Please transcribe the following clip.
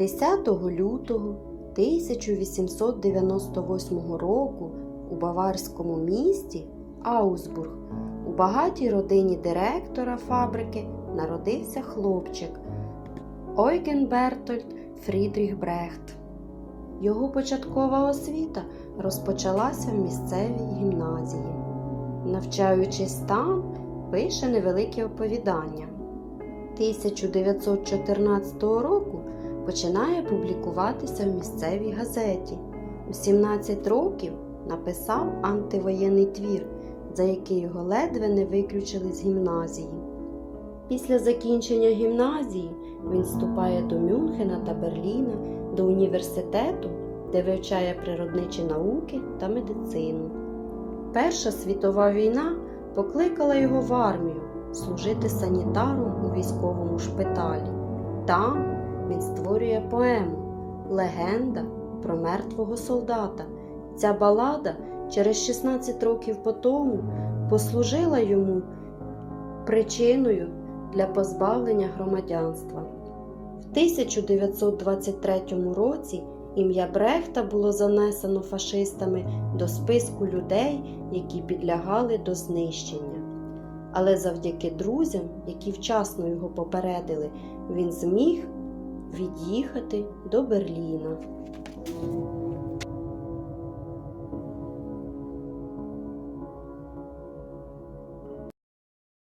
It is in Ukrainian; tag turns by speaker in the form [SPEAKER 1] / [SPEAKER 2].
[SPEAKER 1] 10 лютого 1898 року у баварському місті Аусбург у багатій родині директора фабрики народився хлопчик Ойген Бертольд Фрідріх Брехт. Його початкова освіта розпочалася в місцевій гімназії. Навчаючись там, пише невелике оповідання. 1914 року починає публікуватися в місцевій газеті. У 17 років написав антивоєнний твір, за який його ледве не виключили з гімназії. Після закінчення гімназії він вступає до Мюнхена та Берліна до університету, де вивчає природничі науки та медицину. Перша світова війна покликала його в армію служити санітаром у військовому шпиталі. Там він створює поему Легенда про мертвого солдата. Ця балада через 16 років по тому послужила йому причиною для позбавлення громадянства. В 1923 році ім'я Брехта було занесено фашистами до списку людей, які підлягали до знищення. Але завдяки друзям, які вчасно його попередили, він зміг від'їхати до Берліна.